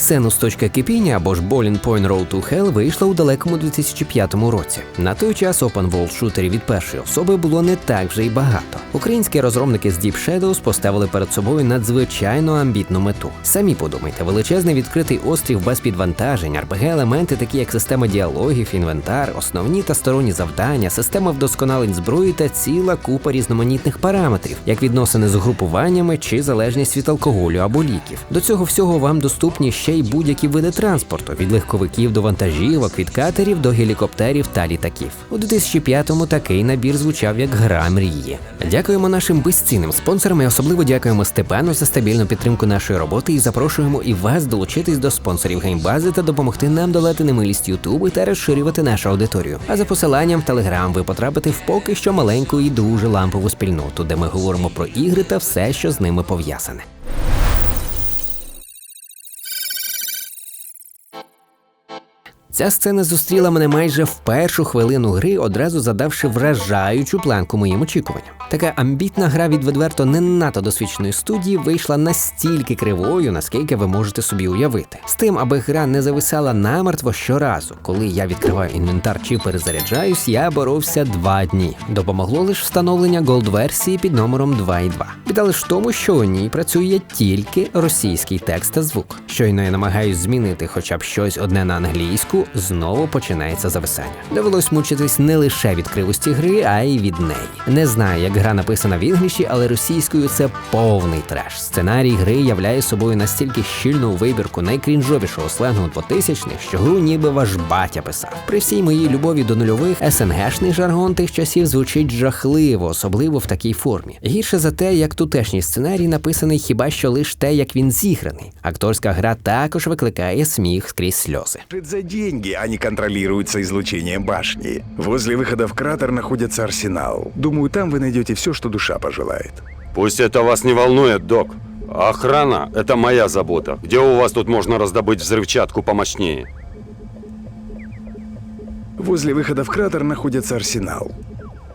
Xenus точка кипіння або ж Bowling Point Road to Hell вийшла у далекому 2005 році. На той час open world шутерів від першої особи було не так вже й багато. Українські розробники з Deep Shadows поставили перед собою надзвичайно амбітну мету. Самі подумайте, величезний відкритий острів без підвантажень, rpg елементи, такі як система діалогів, інвентар, основні та сторонні завдання, система вдосконалень зброї та ціла купа різноманітних параметрів, як відносини з угрупуваннями чи залежність від алкоголю або ліків. До цього всього вам доступні ще й будь-які види транспорту від легковиків до вантажівок, від катерів до гелікоптерів та літаків. У 2005-му такий набір звучав як гра мрії. Дякуємо нашим безцінним спонсорам і особливо дякуємо Степану за стабільну підтримку нашої роботи і запрошуємо і вас долучитись до спонсорів геймбази та допомогти нам долати немилість Ютубу та розширювати нашу аудиторію. А за посиланням в Телеграм ви потрапите в поки що маленьку і дуже лампову спільноту, де ми говоримо про ігри та все, що з ними пов'язане. Ця сцена зустріла мене майже в першу хвилину гри, одразу задавши вражаючу планку моїм очікуванням. Така амбітна гра від відверто не надто досвідченої студії вийшла настільки кривою, наскільки ви можете собі уявити. З тим, аби гра не зависала намертво щоразу, коли я відкриваю інвентар чи перезаряджаюсь, я боровся два дні. Допомогло лише встановлення голд-версії під номером 2.2. Біда лише в тому, що у ній працює тільки російський текст та звук. Щойно я намагаюсь змінити хоча б щось одне на англійську, знову починається зависання. Довелось мучитись не лише від кривості гри, а й від неї. Не знаю, як гра написана в інгліші, але російською це повний треш. Сценарій гри являє собою настільки щільну вибірку найкрінжовішого сленгу 2000-х, що гру ніби ваш батя писав. При всій моїй любові до нульових СНГшний жаргон тих часів звучить жахливо, особливо в такій формі. Гірше за те, як тутешній сценарій написаний хіба що лише те, як він зіграний. Акторська гра також викликає сміх скрізь сльози. Деньги, они контролируются излучением башни. Возле выхода в кратер находится арсенал. Думаю, там вы найдете все, что душа пожелает. Пусть это вас не волнует, док. Охрана – это моя забота. Где у вас тут можно раздобыть взрывчатку помощнее? Возле выхода в кратер находится арсенал.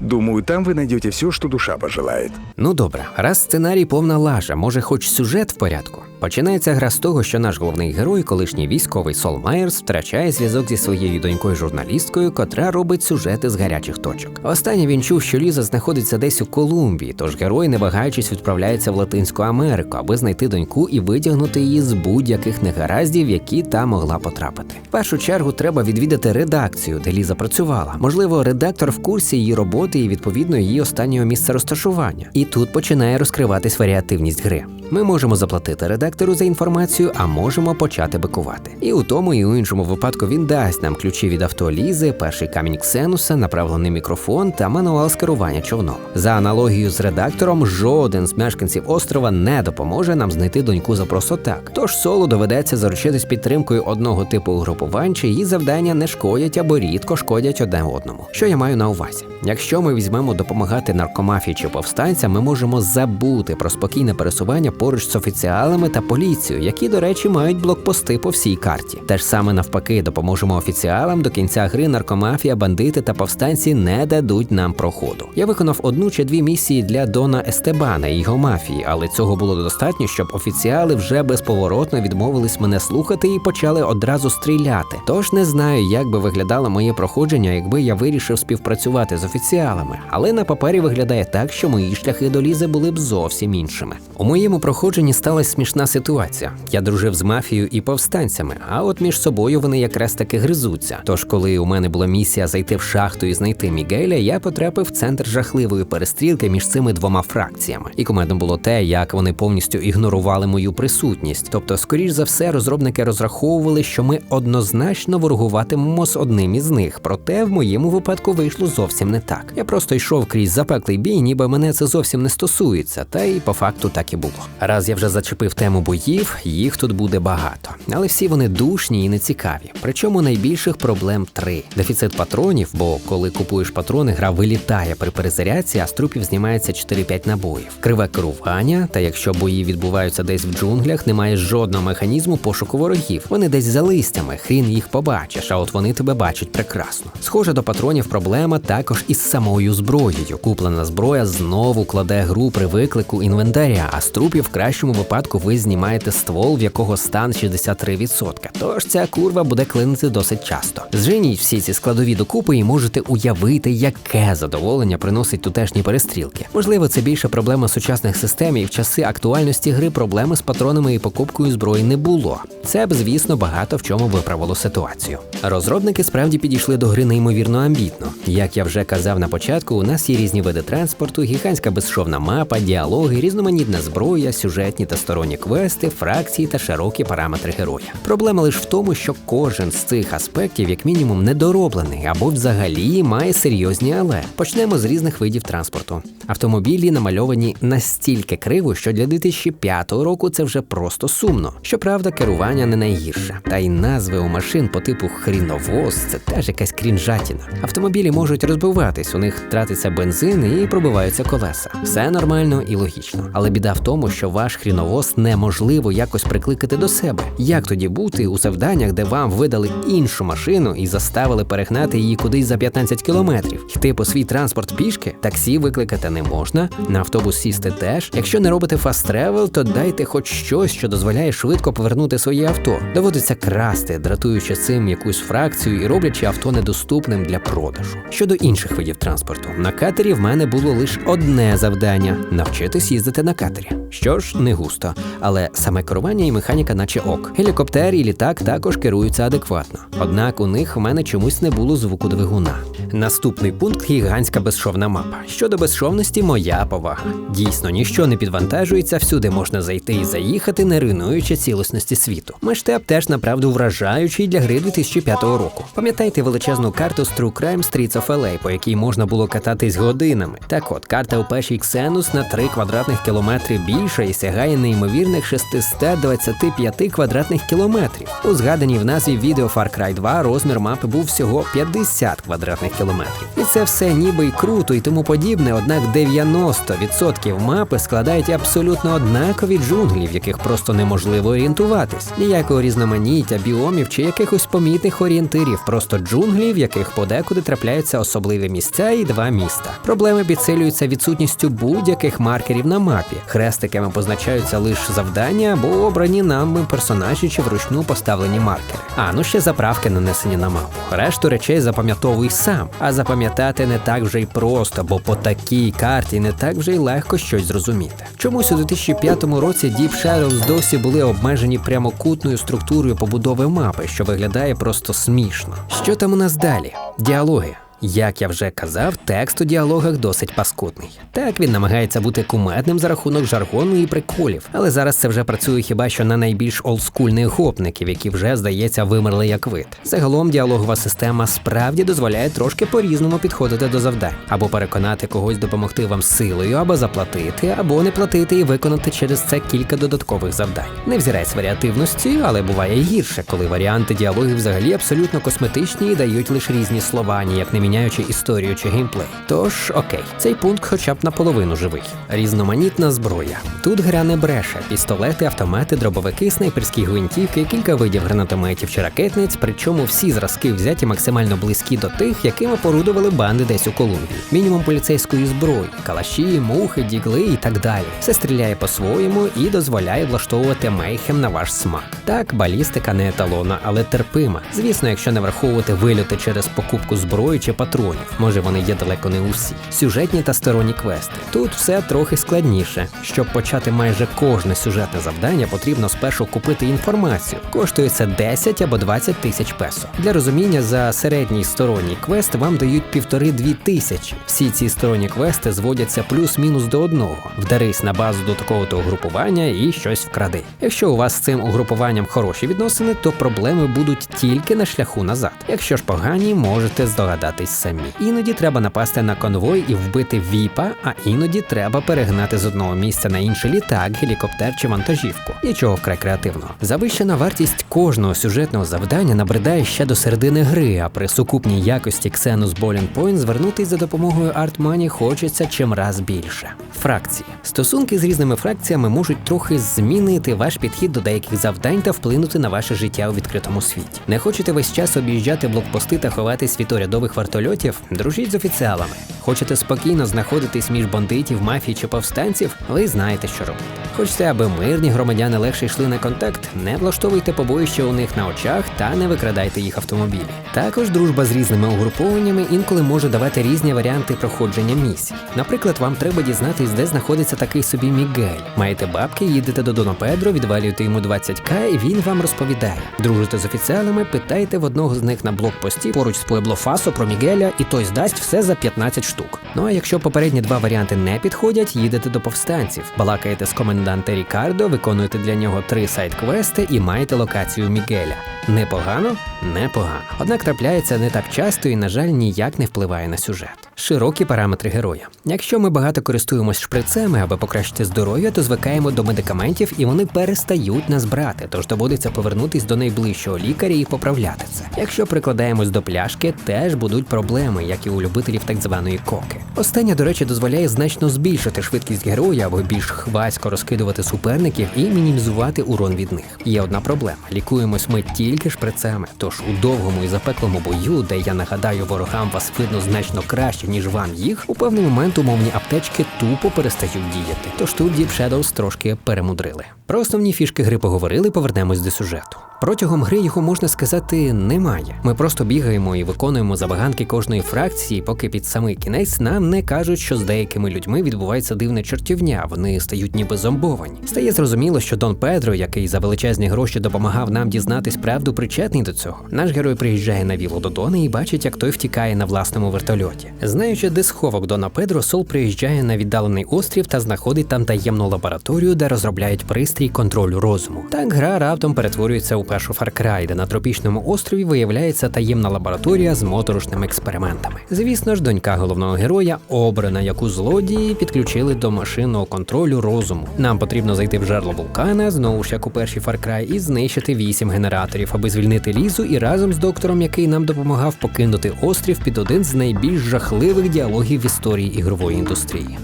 Думаю, там вы найдете все, что душа пожелает. Ну добре, раз сценарій повна лажа, може, хоч сюжет в порядку. Починається гра з того, що наш головний герой, колишній військовий Сол Майерс, втрачає зв'язок зі своєю донькою журналісткою, котра робить сюжети з гарячих точок. Останнє він чув, що Ліза знаходиться десь у Колумбії, тож герой, не вагаючись, відправляється в Латинську Америку, аби знайти доньку і витягнути її з будь-яких негараздів, які та могла потрапити. В першу чергу треба відвідати редакцію, де Ліза працювала. Можливо, редактор в курсі її роботи і відповідно її останнього місця розташування. І тут починає розкриватись варіативність гри. Ми можемо заплатити редактору за інформацію, а можемо почати бикувати. І у тому, і у іншому випадку він дасть нам ключі від авто Лізи, перший камінь Ксенуса, направлений мікрофон та мануал з керування човном. За аналогією з редактором, жоден з мешканців острова не допоможе нам знайти доньку за просто так. Тож соло доведеться заручитись підтримкою одного типу угрупувань, чиї завдання не шкодять або рідко шкодять одне одному. Що я маю на увазі? Якщо ми візьмемо допомагати наркомафії чи повстанцям, ми можемо забути про спокійне пересування поруч з офіціалами та поліцією, які, до речі, мають блокпости по всій карті. Теж саме навпаки, допоможемо офіціалам до кінця гри наркомафія, бандити та повстанці не дадуть нам проходу. Я виконав одну чи дві місії для Дона Естебана і його мафії, але цього було достатньо, щоб офіціали вже безповоротно відмовились мене слухати і почали одразу стріляти. Тож не знаю, як би виглядало моє проходження, якби я вирішив співпрацювати з офіціалами, але на папері виглядає так, що мої шляхи до лізи були б зовсім іншими. У моєму проходженні сталася смішна ситуація. Я дружив з мафією і повстанцями, а от між собою вони якраз таки гризуться. Тож, коли у мене була місія зайти в шахту і знайти Мігеля, я потрапив в центр жахливої перестрілки між цими двома фракціями. І кумедно було те, як вони повністю ігнорували мою присутність. Тобто, скоріш за все, розробники розраховували, що ми однозначно ворогуватимемо з одним із них. Проте в моєму випадку вийшло зовсім не так. Я просто йшов крізь запеклий бій, ніби мене це зовсім не стосується, та й по факту так і було. Раз я вже зачепив тему боїв, їх тут буде багато, але всі вони душні і нецікаві. Причому найбільших проблем три: дефіцит патронів, бо коли купуєш патрони, гра вилітає при перезарядці, а з трупів знімається 4-5 набоїв. Криве керування, та якщо бої відбуваються десь в джунглях, немає жодного механізму пошуку ворогів. Вони десь за листями, хрін їх побачиш, а от вони тебе бачать прекрасно. Схоже до патронів проблема також із самою зброєю. Куплена зброя знову кладе гру при виклику інвентаря, а з трупів в кращому випадку ви знімаєте ствол, в якого стан 63%. Тож ця курва буде клинити досить часто. Зженіть всі ці складові докупи і можете уявити, яке задоволення приносить тутешні перестрілки. Можливо, це більше проблема сучасних систем, і в часи актуальності гри проблеми з патронами і покупкою зброї не було. Це б, звісно, багато в чому виправило ситуацію. Розробники справді підійшли до гри неймовірно амбітно. Як я вже казав на початку, у нас є різні види транспорту, гігантська безшовна мапа, діалоги, різноманітна зброя, сюжетні та сторонні квести, фракції та широкі параметри героя. Проблема лише в тому, що кожен з цих аспектів, як мінімум, недороблений або взагалі має серйозні але. Почнемо з різних видів транспорту. Автомобілі намальовані настільки криво, що для 2005 року це вже просто сумно. Щоправда, керування не найгірше. Та й назви у машин по типу хріновоз це теж якась крінжатіна. Автомобілі можуть розбиватись, у них тратиться бензин і пробиваються колеса. Все нормально і логічно. Але біда в тому, що ваш хріновоз неможливо якось прикликати до себе. Як тоді бути у завданнях, де вам видали іншу машину і заставили перегнати її кудись за 15 кілометрів? Йти по свій транспорт пішки, таксі викликати не можна, на автобус сісти теж. Якщо не робите фаст тревел, то дайте хоч щось, що дозволяє швидко повернути своє авто. Доводиться красти, дратуючи цим якусь фракцію і роблячи авто недоступним для продажу. Щодо інших видів транспорту, на катері в мене було лише одне завдання навчитись їздити на катері. Що ж, не густо, але саме керування і механіка, наче ок. Гелікоптер і літак також керуються адекватно. Однак у них в мене чомусь не було звуку двигуна. Наступний пункт гігантська безшовна мапа. Щодо безшовності, моя повага. Дійсно, ніщо не підвантажується, всюди можна зайти і заїхати, не руйнуючи цілісності світу. Масштаб теж направду вражаючий для гри 2005 року. Пам'ятаєте величезну карту з True Crime Streets of LA, по якій можна було кататись годинами. Так от, карта у першій Xenus на 3 квадратних кілометри більша і сягає неймовірних 625 квадратних кілометрів. У згаданій в назві відео Far Cry 2 розмір мапи був всього 50 квадратних кілометрів. І це все ніби й круто і тому подібне, однак 90% мапи складають абсолютно однакові джунглі, в яких просто неможливо орієнтуватись. Ніякого різноманіття, біомів чи якихось помітних орієнтирів, просто джунглі, в яких подекуди трапляються особливі місця і два міста. Проблеми підсилюються відсутністю будь-яких маркерів на мапі. Хрестиками позначаються лише завдання або обрані нами персонажі чи вручну поставлені маркери. А ну ще заправки нанесені на мапу. Решту речей запам'ятовуй сам, а запам'ятати не так вже й просто, бо по такій карті не так вже й легко щось зрозуміти. Чомусь у 2005 році Deep Shadows досі були обмежені прямокутною структурою побудови мапи, що виглядає просто смішно. Що там у нас далі? Діалоги. Як я вже казав, текст у діалогах досить паскудний. Так він намагається бути кумедним за рахунок жаргону і приколів, але зараз це вже працює хіба що на найбільш олдскульних гопників, які вже, здається, вимерли як вид. Загалом діалогова система справді дозволяє трошки по-різному підходити до завдань, або переконати когось допомогти вам силою, або заплатити, або не платити і виконати через це кілька додаткових завдань. Не взірець варіативності, але буває гірше, коли варіанти діалогів взагалі абсолютно косметичні і дають лише різні слова, ніяк не міняючи історію чи геймплей. Тож окей, цей пункт хоча б наполовину живий. Різноманітна зброя. Тут гра не бреше: пістолети, автомати, дробовики, снайперські гвинтівки, кілька видів гранатометів чи ракетниць, причому всі зразки взяті максимально близькі до тих, якими порудували банди десь у Колумбії. Мінімум поліцейської зброї, калаші, мухи, дігли і так далі. Все стріляє по-своєму і дозволяє влаштовувати мейхем на ваш смак. Так, балістика не еталона, але терпима. Звісно, якщо не враховувати вильоти через покупку зброї чи патронів. Може вони є далеко не усі. Сюжетні та сторонні квести. Тут все трохи складніше. Щоб почати майже кожне сюжетне завдання, потрібно спершу купити інформацію. Коштує це 10 або 20 тисяч песо. Для розуміння за середній сторонній квест вам дають півтори-дві тисячі. Всі ці сторонні квести зводяться плюс-мінус до одного. Вдарись на базу до такого-то угрупування і щось вкради. Якщо у вас з цим угрупуванням хороші відносини, то проблеми будуть тільки на шляху назад. Якщо ж погані, можете здогадатись самі. Іноді треба напасти на конвой і вбити віпа, а іноді треба перегнати з одного місця на інше літак, гелікоптер чи вантажівку. Нічого вкрай креативного. Завищена вартість кожного сюжетного завдання набридає ще до середини гри, а при сукупній якості Xenus Bowling Point звернутись за допомогою ArtMoney хочеться чим раз більше. Фракції. Стосунки з різними фракціями можуть трохи змінити ваш підхід до деяких завдань та вплинути на ваше життя у відкритому світі. Не хочете весь час об'їжджати блокпости та ховатись від урядових вартових вертольотів, дружіть з офіціалами. Хочете спокійно знаходитись між бандитів, мафії чи повстанців, ви знаєте, що робити. Хочете, аби мирні громадяни легше йшли на контакт, не влаштовуйте побоїще у них на очах та не викрадайте їх автомобілі. Також дружба з різними угрупованнями інколи може давати різні варіанти проходження місій. Наприклад, вам треба дізнатись, де знаходиться такий собі Мігель. Маєте бабки, їдете до Доно Педро, відвалюєте йому 20к, і він вам розповідає. Дружите з офіціалами, питайте в одного з них на блокпості поруч з Пуебло Фасо про Мігеля, і той здасть все за 15 штук. Ну а якщо попередні два варіанти не підходять, їдете до повстанців, балакаєте з коменданта Рікардо, виконуєте для нього три сайт-квести і маєте локацію Мігеля. Непогано? Непогано. Однак трапляється не так часто і, на жаль, ніяк не впливає на сюжет. Широкі параметри героя. Якщо ми багато користуємось шприцами, аби покращити здоров'я, то звикаємо до медикаментів і вони перестають нас брати, тож доводиться повернутись до найближчого лікаря і поправляти це. Якщо прикладаємось до пляшки, теж будуть проблеми, як і у любителів так званої коки. Остання, до речі, дозволяє значно збільшити швидкість героя, аби більш хвасько розкидувати суперників і мінімізувати урон від них. Є одна проблема: лікуємось ми тільки шприцами. Тож у довгому і запеклому бою, де я нагадаю, ворогам вас видно значно краще, ніж вам їх, у певний момент умовні аптечки тупо перестають діяти. Тож тут Deep Shadows трошки перемудрили. Про основні фішки гри поговорили, повернемось до сюжету. Протягом гри його можна сказати немає. Ми просто бігаємо і виконуємо забаганки кожної фракції, поки під самий кінець нам не кажуть, що з деякими людьми відбувається дивна чортівня, вони стають ніби зомбовані. Стає зрозуміло, що Дон Педро, який за величезні гроші допомагав нам дізнатись правду, причетний до цього. Наш герой приїжджає на віло до Дона і бачить, як той втікає на власному вертольоті. Знаючи, де сховок Дона Педро, Сол приїжджає на віддалений острів та знаходить там таємну лабораторію, де розробляють пристрій контролю розуму. Так гра раптом перетворюється у першу Far Cry, де на тропічному острові виявляється таємна лабораторія з моторошними експериментами. Звісно ж, донька головного героя, обрана яку злодії підключили до машинного контролю розуму. Нам потрібно зайти в жерло вулкана, знову ж як у першій Far Cry, і знищити вісім генераторів, аби звільнити лізу і разом з доктором, який нам допомагав покинути острів під один з найбільш жахливих діалогів в історії ігрової індустрії.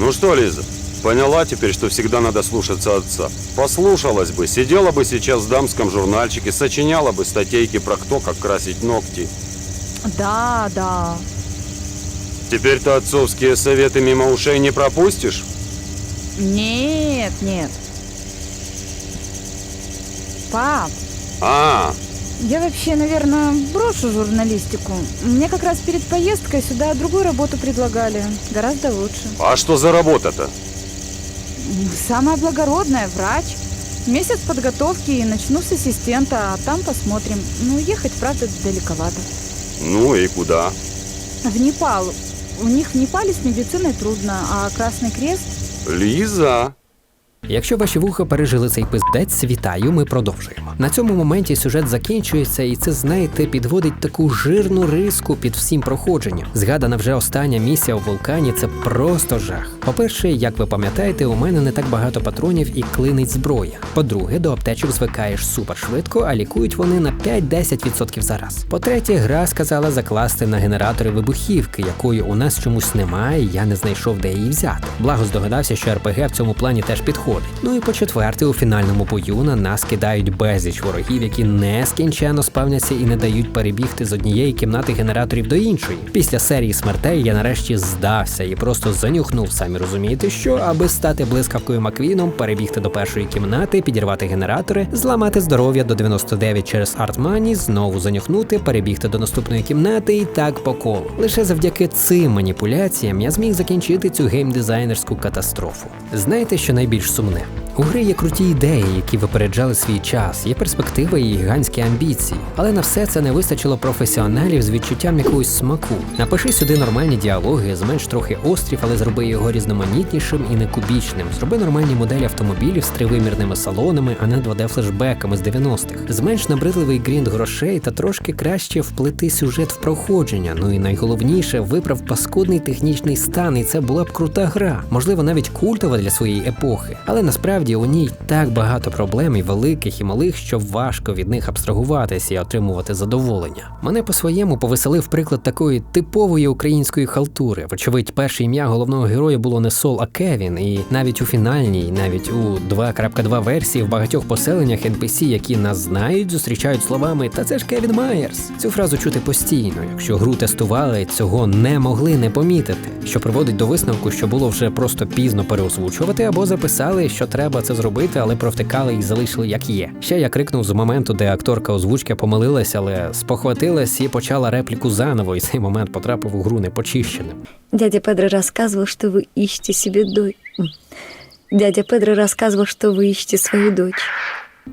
Ну что, Лиза, поняла теперь, что всегда надо слушаться отца? Послушалась бы, сидела бы сейчас в дамском журнальчике, сочиняла бы статейки про кто как красить ногти. Да, да. Теперь-то отцовские советы мимо ушей не пропустишь? Нет, нет. Пап, А, я вообще, наверное, брошу журналистику. Мне как раз перед поездкой сюда другую работу предлагали. Гораздо лучше. а что за работа-то? Самая благородная – врач. Месяц подготовки и начну с ассистента, а там посмотрим. Ну, ехать, правда, далековато. Ну и куда? В Непал. У них в Непале с медициной трудно, а Красный Крест Лиза. Якщо ваші вуха пережили цей пиздець, вітаю, ми продовжуємо. На цьому моменті сюжет закінчується, і це, знаєте, підводить таку жирну риску під всім проходженням. Згадана вже остання місія у вулкані це просто жах. По-перше, як ви пам'ятаєте, у мене не так багато патронів і клинить зброя. По-друге, до аптечок звикаєш супер швидко, а лікують вони на 5-10% за раз. По-третє, гра сказала закласти на генератори вибухівки, якої у нас чомусь немає, і я не знайшов, де її взяти. Благо здогадався, що РПГ в цьому плані теж підходить. Ну і по четверте, у фінальному бою на нас кидають безліч ворогів, які нескінченно спавняться і не дають перебігти з однієї кімнати генераторів до іншої. Після серії смертей я нарешті здався і просто занюхнув, самі розумієте, що аби стати блискавкою Маквіном, перебігти до першої кімнати, підірвати генератори, зламати здоров'я до 99 через артмані, знову занюхнути, перебігти до наступної кімнати і так по колу. Лише завдяки цим маніпуляціям я зміг закінчити цю геймдизайнерську катастрофу. Знаєте, що найбільш сумне? У гри є круті ідеї, які випереджали свій час, є перспектива і гігантські амбіції. Але на все це не вистачило професіоналів з відчуттям якогось смаку. Напиши сюди нормальні діалоги, зменш трохи острів, але зроби його різноманітнішим і не кубічним. Зроби нормальні моделі автомобілів з тривимірними салонами, а не 2D-флешбеками з 90-х. Зменш набридливий грінд грошей та трошки краще вплити сюжет в проходження. Ну і найголовніше виправ паскудний технічний стан, і це була б крута гра, можливо, навіть культова для своєї епохи. Але насправді насправді у ній так багато проблем і великих і малих, що важко від них абстрагуватися і отримувати задоволення. Мене по-своєму повеселив приклад такої типової української халтури. Вочевидь, перше ім'я головного героя було не Сол, а Кевін, і навіть у фінальній, навіть у 2.2 версії в багатьох поселеннях NPC, які нас знають, зустрічають словами Та це ж Кевін Майерс. Цю фразу чути постійно. Якщо гру тестували, цього не могли не помітити, що приводить до висновку, що було вже просто пізно переозвучувати, або записали, що треба це зробити, але провтикали і залишили як є. Ще я крикнув з моменту, де акторка озвучки помилилась, але спохватилась і почала репліку заново, і цей момент потрапив у гру непочищеним. Дядя Педро рассказывал, что вы ищете себе дочь. Дядя Педро рассказывал, что вы ищете свою дочь.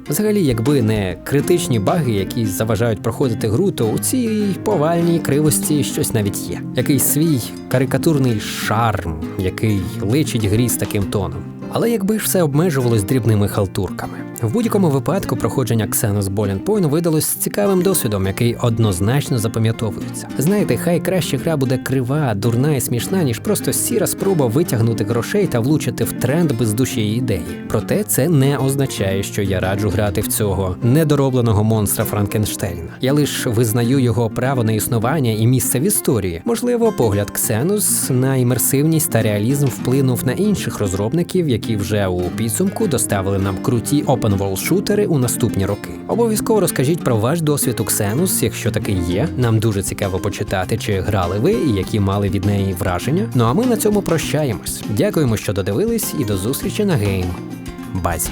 Взагалі, якби не критичні баги, які заважають проходити гру, то у цій повальній кривості щось навіть є. Якийсь свій карикатурний шарм, який личить грі з таким тоном. Але якби ж все обмежувалось дрібними халтурками. В будь-якому випадку проходження Bowling Point видалось цікавим досвідом, який однозначно запам'ятовується. Знаєте, хай краще гра буде крива, дурна і смішна, ніж просто сіра спроба витягнути грошей та влучити в тренд без ідеї. Проте це не означає, що я раджу грати в цього недоробленого монстра Франкенштейна. Я лише визнаю його право на існування і місце в історії. Можливо, погляд Ксенус на імерсивність та реалізм вплинув на інших розробників, які вже у підсумку доставили нам круті open world шутери у наступні роки. Обов'язково розкажіть про ваш досвід у Ксенус, якщо такий є. Нам дуже цікаво почитати, чи грали ви і які мали від неї враження. Ну а ми на цьому прощаємось. Дякуємо, що додивились, і до зустрічі на гейм. Базі.